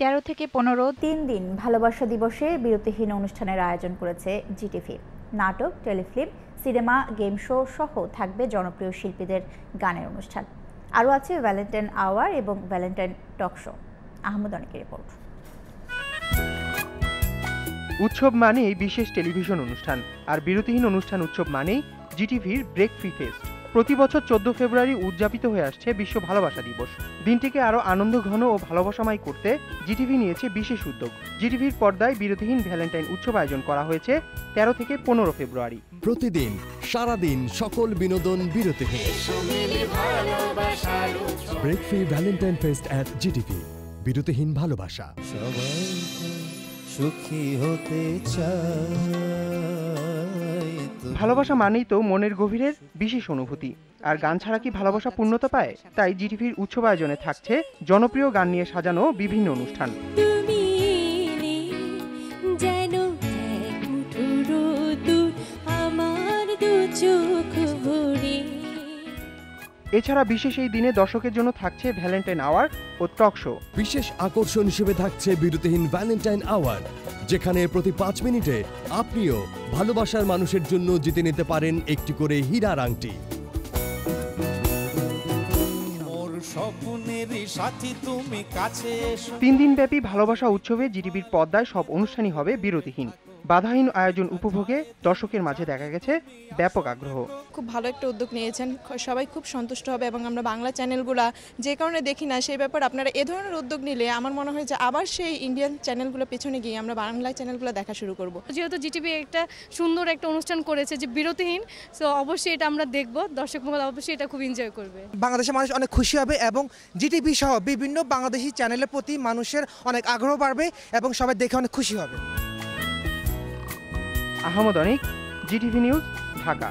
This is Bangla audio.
তেরো থেকে পনেরো তিন দিন ভালোবাসা দিবসে বিরতিহীন অনুষ্ঠানের আয়োজন করেছে জিটিভি। নাটক টেলিফিল্ম সিনেমা গেম শো সহ থাকবে জনপ্রিয় শিল্পীদের গানের অনুষ্ঠান। আরও আছে ভ্যালেন্টাইন আওয়ার এবং ভ্যালেন্টাইন টক শো। আহমদ অনেকের রিপোর্ট। উৎসব মানেই বিশেষ টেলিভিশন অনুষ্ঠান আর বিরতিহীন অনুষ্ঠান উৎসব মানেই জিটিভির ব্রেক ফ্রি ফেস্ট প্রতি বছর চোদ্দ ফেব্রুয়ারি উদযাপিত হয়ে আসছে বিশ্ব ভালোবাসা দিবস। দিনটিকে আরও আনন্দ ঘন ও ভালোবাসাময় করতে জিটিভি নিয়েছে বিশেষ উদ্যোগ। জিটিভির পর্দায় বিরতিহীন ভ্যালেন্টাইন উৎসব আয়োজন করা হয়েছে তেরো থেকে পনেরো ফেব্রুয়ারি। প্রতিদিন সারাদিন সকল বিনোদন বিরতিহীন break free Valentine fest at GTV বিরতিহীন ভালোবাসা। সবাই সুখী হতে চায়। ভালোবাসা মানেই তো মনের গভীরের বিশেষ অনুভূতি। আর গান ছাড়া কি ভালোবাসা পূর্ণতা পায়? তাই জিটিভির উৎসব আয়োজনে থাকছে জনপ্রিয় গান নিয়ে সাজানো বিভিন্ন অনুষ্ঠান। এছাড়া বিশেষ এই দিনে দর্শকের জন্য থাকছে ভ্যালেন্টাইন আওয়ার ও টক শো। বিশেষ আকর্ষণ হিসেবে থাকছে বিরতিহীন ভ্যালেন্টাইন আওয়ার যেখানে প্রতি পাঁচ মিনিটে আপনিও ভালোবাসার মানুষের জন্য জিতে নিতে পারেন একটি করে হীরার আংটি। তিন দিনব্যাপী ভালোবাসা উৎসবে জিটিভির পর্দায় সব অনুষ্ঠানই হবে বিরতিহীন। বাধাহীন আয়োজন উপভোগে দর্শকের মাঝে দেখা গেছে ব্যাপক আগ্রহ। খুব ভালো একটা উদ্যোগ নিয়েছেন। সবাই খুব সন্তুষ্ট হবে এবং আমরা বাংলা চ্যানেলগুলো যে কারণে দেখি না সেই ব্যাপার আপনারা এ ধরনের উদ্যোগ নিলে আমার মনে হয় যে আবার সেই ইন্ডিয়ান চ্যানেলগুলো পেছনে গিয়ে আমরা বাংলা চ্যানেলগুলো দেখা শুরু করব। যেহেতু জিটিভি একটা সুন্দর একটা অনুষ্ঠান করেছে যে বিরতিহীন সো অবশ্যই এটা আমরা দেখব। দর্শক মহল অবশ্যই এটা খুব এনজয় করবে। বাংলাদেশের মানুষ অনেক খুশি হবে এবং জিটিভি সহ বিভিন্ন বাংলাদেশি চ্যানেলের প্রতি মানুষের অনেক আগ্রহ বাড়বে এবং সবাই দেখে অনেক খুশি হবে। Ahmad Anik GTV news Dhaka.